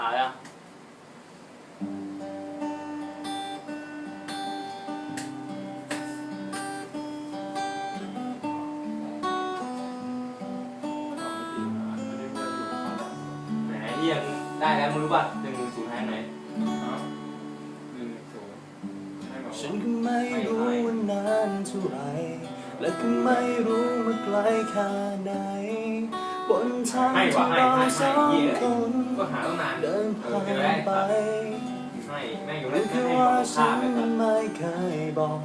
好呀。แหมที่ยังได้แล้วมึงรู้ป่ะหนึ่งศูนย์หายไหนึ่งศูนย์ให้บอกฉันก็ไม่รู้ว่านานเท่าไหรและก็ไม่รู้ว่าไกลแค่ไหนบนทางที่เราสองคน ก็หาตั้งนานเดินผ่านไปห้แม่งอยู่รู้เล่นแค่ให้ว่าบอกฉัภานไปก่อนไม่เคยบอก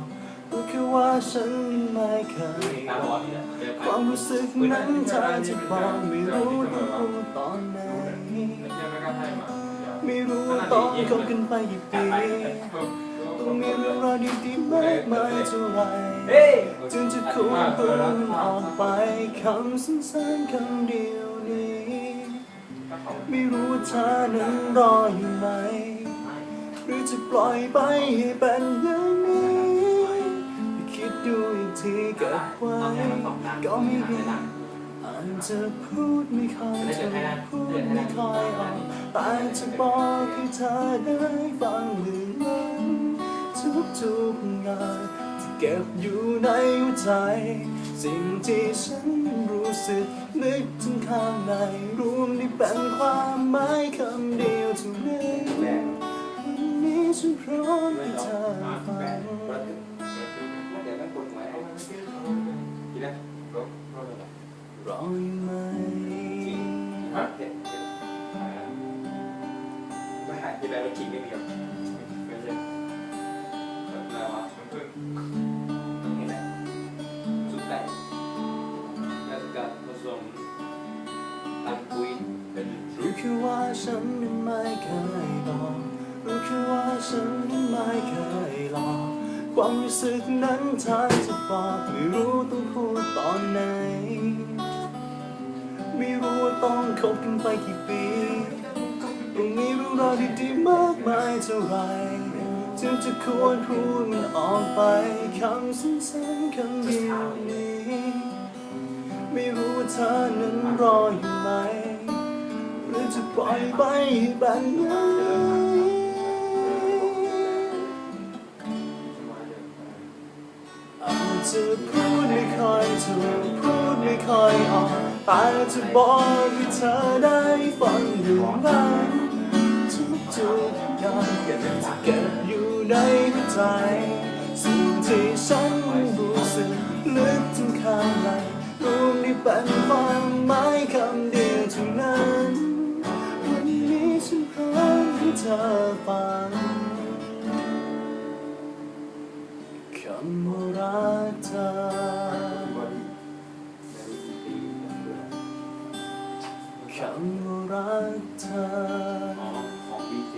รู้แค่ว่าฉันไม่เคยบอกความรู้สึกนั้นเธอจะบอกไม่รู้ต้องพูดตอนไหนไม่รู้ว่าต้องคบกันไปกี่ปีต้องมีเรื่องราวดีๆมากมายเท่าไรจึงจะคูณเพิ่มออกไปคำสั้นๆคำเดียวนี้ ไม่รู้ว่าเธอนั้นรออยู่ไหม หรือจะปล่อยไปให้เป็นอย่างนี้ไปคิดดูอีกทีเก็บไว้ก็ไม่ดีอาจจะพูดไม่ค่อยถูกพูดไม่ค่อยออกแต่จะบอกให้เธอได้ฟังหรือไม่ทุกๆงานที่เก็บอยู่ในหัวใจ สิ่งที่ฉันรู้สึกนึกถึงข้างในรวมนี่ เป็นความหมายคำเดียวเท่านั้นวันนี้ฉันพร้อมให้เธอฟังเดี๋ยวแม่งปวดหัวไอ้ทีแรกก็ก็เลยแบบรออยู่ไหมฮะเด็ดไม่หายที่แรกเราขิงไม่มีหรอ ค่ว่าฉันนั้นไม่เคยบอกรู้แค่ว่าฉันนั้นไม่เคยหลอกความรู้สึกนั้นเธอจะบอกไม่รู้ต้องพูดตอนไหน ไม่รู้ว่าต้องคบกันไปกี่ปีต้องมีเรื่องราวดีๆมากมายเท่าไรจึงจะควรพูดมันออกไปคำสั้นๆคำเดียวนี้ ไม่รู้ว่าเธอนั้นรออยู่ไหมหรือ จะปล่อยไปให้แบบนั้นอาจจะพูดไม่ค่อยถูกพูดไม่ค่อยออกแต่จะบอกให้เธอได้ฟังอยู่บ้างทุกๆอย่างจะเก็บอยู่ในหัวใจ สิ่งที่ฉันรู้สึกลึกถึงข้างในรวมนี่เป็นความหมายคำเดียว ธอฟังคำว่ารักเธอคำว่ารักเธอของ BC